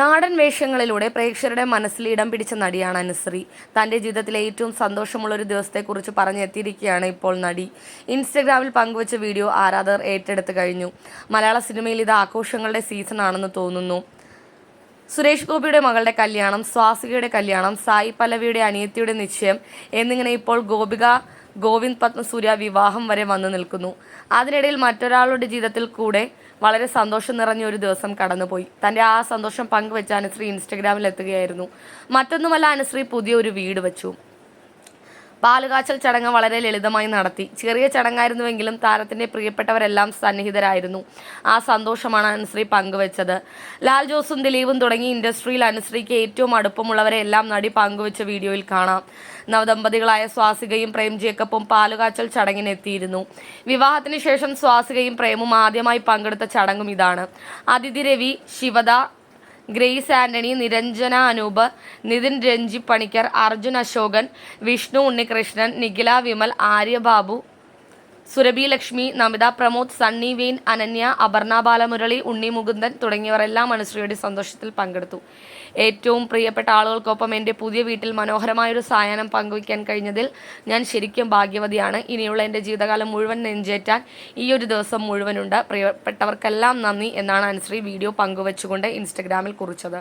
നാടൻ വേഷങ്ങളിലൂടെ പ്രേക്ഷകരുടെ മനസ്സിൽ ഇടം പിടിച്ച നടിയാണ് അനുശ്രീ. തന്റെ ജീവിതത്തിലെ ഏറ്റവും സന്തോഷമുള്ള ഒരു ദിവസത്തെക്കുറിച്ച് പറഞ്ഞെത്തിയിരിക്കുകയാണ് ഇപ്പോൾ നടി. ഇൻസ്റ്റഗ്രാമിൽ പങ്കുവച്ച വീഡിയോ ആരാധകർ ഏറ്റെടുത്ത് കഴിഞ്ഞു. മലയാള സിനിമയിൽ ഇത് ആഘോഷങ്ങളുടെ സീസൺ ആണെന്ന് തോന്നുന്നു. സുരേഷ് ഗോപിയുടെ മകളുടെ കല്യാണം സ്വാസികയുടെ കല്യാണം സായി പലവിയുടെ അനിയത്തിയുടെ നിശ്ചയം എന്നിങ്ങനെ ഇപ്പോൾ ഗോപിക ഗോവിന്ദ് പത്മസൂര്യ വിവാഹം വരെ വന്നു നിൽക്കുന്നു. അതിനിടയിൽ മറ്റൊരാളുടെ ജീവിതത്തിൽ കൂടെ വളരെ സന്തോഷം നിറഞ്ഞ ഒരു ദിവസം കടന്നുപോയി. തന്റെ ആ സന്തോഷം പങ്കുവെച്ച് അനുശ്രീ ഇൻസ്റ്റഗ്രാമിൽ എത്തുകയായിരുന്നു. മറ്റൊന്നുമല്ല അനുശ്രീ പുതിയ ഒരു വീട് വെച്ചു. പാലുകാച്ചൽ ചടങ്ങ് വളരെ ലളിതമായി നടത്തി. ചെറിയ ചടങ്ങായിരുന്നുവെങ്കിലും താരത്തിന്റെ പ്രിയപ്പെട്ടവരെല്ലാം സന്നിഹിതരായിരുന്നു. ആ സന്തോഷമാണ് അനുശ്രീ പങ്കുവച്ചത്. ലാൽ ജോസും ദിലീപും തുടങ്ങി ഇൻഡസ്ട്രിയിൽ അനുശ്രീക്ക് ഏറ്റവും അടുപ്പമുള്ളവരെ എല്ലാം നടി പങ്കുവച്ച വീഡിയോയിൽ കാണാം. നവദമ്പതികളായ സ്വാസികയും പ്രേം പാലുകാച്ചൽ ചടങ്ങിനെത്തിയിരുന്നു. വിവാഹത്തിന് ശേഷം സ്വാസികയും പ്രേമും ആദ്യമായി പങ്കെടുത്ത ചടങ്ങും ഇതാണ്. അതിഥി Ravi Sivada Grace Antony Niranjana Anoop Nithin Renji Panicker Arjun Ashokan Vishnu Unnikrishnan Nikhila Vimal Aryababu Surabhi Lakshmi Namitha Pramod Sunny Wayne Ananya Aparna Balamurali Unni Mukundan തുടങ്ങിയവരെല്ലാം അനുശ്രീയുടെ സന്തോഷത്തിൽ പങ്കെടുത്തു. ഏറ്റവും പ്രിയപ്പെട്ട ആളുകൾക്കൊപ്പം എന്റെ പുതിയ വീട്ടിൽ മനോഹരമായൊരു സായാഹ്നം പങ്കുവയ്ക്കാൻ കഴിഞ്ഞതിൽ ഞാൻ ശരിക്കും ഭാഗ്യവതിയാണ്. ഇനിയുള്ള എന്റെ ജീവിതകാലം മുഴുവൻ നെഞ്ചേറ്റാൻ ഈ ഒരു ദിവസം മുഴുവനുണ്ട്. പ്രിയപ്പെട്ടവർക്കെല്ലാം നന്ദി എന്നാണ് അനുശ്രീ വീഡിയോ പങ്കുവച്ചുകൊണ്ട് ഇൻസ്റ്റഗ്രാമിൽ കുറിച്ചത്.